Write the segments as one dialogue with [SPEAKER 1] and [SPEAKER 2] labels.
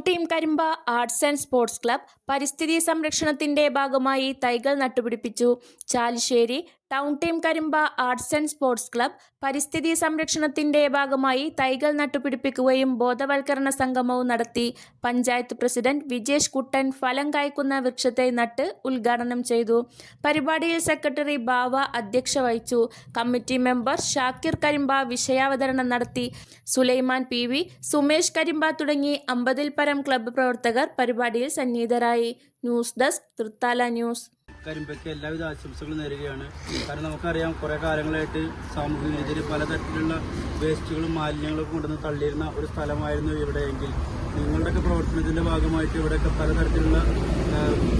[SPEAKER 1] Team Karimba arts and sports club പരിസ്ഥിതി സംരക്ഷണത്തിന്റെ ഭാഗമായി തൈകൾ നട്ടുപിടിപ്പിച്ചു. Chalissery town team Karimba arts and sports club പരിസ്ഥിതി സംരക്ഷണത്തിന്റെ ഭാഗമായി തൈകൾ നട്ടുപിടിപ്പിക്കുകയും ബോധവൽക്കരണ സംഗമവും നടത്തി പഞ്ചായത്ത് പ്രസിഡന്റ് വിജേഷ് കുട്ടൻ ഫലം കായ്ക്കുന്ന വൃക്ഷത്തെ നട്ട് ഉദ്ഘാടനം ചെയ്തു. പരിപാടിയിൽ സെക്രട്ടറി ബാവ അധ്യക്ഷ വഹിച്ചു. കമ്മിറ്റി മെമ്പർ ഷാക്കിർ കരിമ്പ വിഷയാവതരണം നടത്തി. സുലൈമാൻ പി വി സുമേഷ് കരിമ്പ തുടങ്ങി അമ്പതിൽ പരം ക്ലബ്ബ് പ്രവർത്തകർ പരിപാടിയിൽ സന്നിഹിതരായി. News desk Thrithala news.
[SPEAKER 2] കരിമ്പയ്ക്ക് എല്ലാവിധ ആശംസകളും നേരുകയാണ്. കാരണം നമുക്കറിയാം കുറേ കാലങ്ങളായിട്ട് സാമൂഹിക രീതിയിൽ പലതരത്തിലുള്ള വേസ്റ്റുകളും മാലിന്യങ്ങളും കൊണ്ടുവന്ന് തള്ളിയിരുന്ന ഒരു സ്ഥലമായിരുന്നു ഇവിടെയെങ്കിൽ. നിങ്ങളുടെയൊക്കെ പ്രവർത്തനത്തിന്റെ ഭാഗമായിട്ട് ഇവിടെയൊക്കെ പലതരത്തിലുള്ള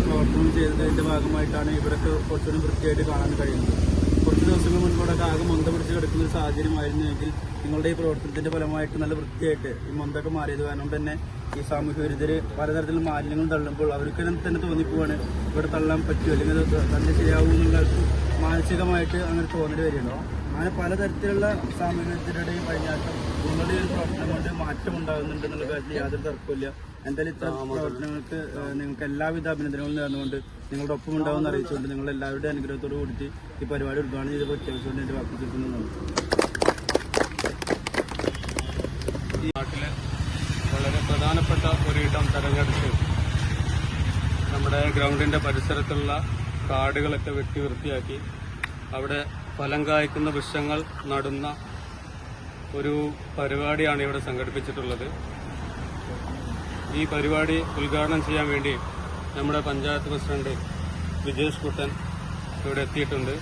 [SPEAKER 2] പ്രവർത്തനം ചെയ്തതിന്റെ ഭാഗമായിട്ടാണ് ഇവിടെയൊക്കെ കുറച്ചുകൂടി വൃത്തിയായിട്ട് കാണാൻ കഴിയുന്നത്. കുറച്ച് ദിവസങ്ങൾ കിടക്കുന്ന ഒരു സാഹചര്യമായിരുന്നുവെങ്കിൽ നിങ്ങളുടെ ഈ പ്രവർത്തനത്തിന്റെ ഫലമായിട്ട് നല്ല വൃത്തിയായിട്ട് ഈ മന്ദൊക്കെ മാറിയത് കാരണം തന്നെ ഈ സാമൂഹ്യ വിരുദ്ധര് പലതരത്തിലുള്ള മാലിന്യങ്ങൾ തള്ളുമ്പോൾ അവർക്ക് തന്നെ തോന്നിപ്പോവാണ്. ഇവിടെ തള്ളാൻ പറ്റുമോ അല്ലെങ്കിൽ തന്നെ ശരിയാവും എന്നുള്ള മാനസികമായിട്ട് അങ്ങനെ തോന്നേണ്ടി വരികയുണ്ടോ? അങ്ങനെ പലതരത്തിലുള്ള സാമൂഹ്യ കഴിഞ്ഞാൽ നിങ്ങളുടെ ഒരു പ്രവർത്തനം കൊണ്ട് മാറ്റം ഉണ്ടാകുന്നുണ്ട് എന്നുള്ള കാര്യത്തിൽ യാതൊരു തർക്കമില്ല എന്തായാലും ഇത്ര പ്രവർത്തനങ്ങൾക്ക് നിങ്ങൾക്ക് എല്ലാവിധ അഭിനന്ദനങ്ങളും നേർന്നുകൊണ്ട് നിങ്ങളുടെ ഒപ്പം ഉണ്ടാവുമെന്ന് അറിയിച്ചുകൊണ്ട് നിങ്ങൾ എല്ലാവരുടെയും അനുഗ്രഹത്തോട് കൂടിയിട്ട് ഈ പരിപാടി ഉദ്ഘാടനം ചെയ്ത് പ്രഖ്യാപിച്ചുകൊണ്ട് ചുറ്റുന്നു
[SPEAKER 3] ഈ നാട്ടിലെ വളരെ പ്രധാനപ്പെട്ട ഒരു ഇടം തെരഞ്ഞെടുത്ത് നമ്മുടെ ഗ്രൗണ്ടിന്റെ പരിസരത്തുള്ള കാടുകളൊക്കെ വെട്ടി വൃത്തിയാക്കി അവിടെ ഫലം കായ്ക്കുന്ന വൃക്ഷങ്ങൾ നടുന്ന ഒരു പരിപാടിയാണ് ഇവിടെ സംഘടിപ്പിച്ചിട്ടുള്ളത്. ഈ പരിപാടി ഉദ്ഘാടനം ചെയ്യാൻ വേണ്ടി നമ്മുടെ പഞ്ചായത്ത് പ്രസിഡന്റ് വിജേഷ് കുട്ടൻ ഇവിടെ എത്തിയിട്ടുണ്ട്.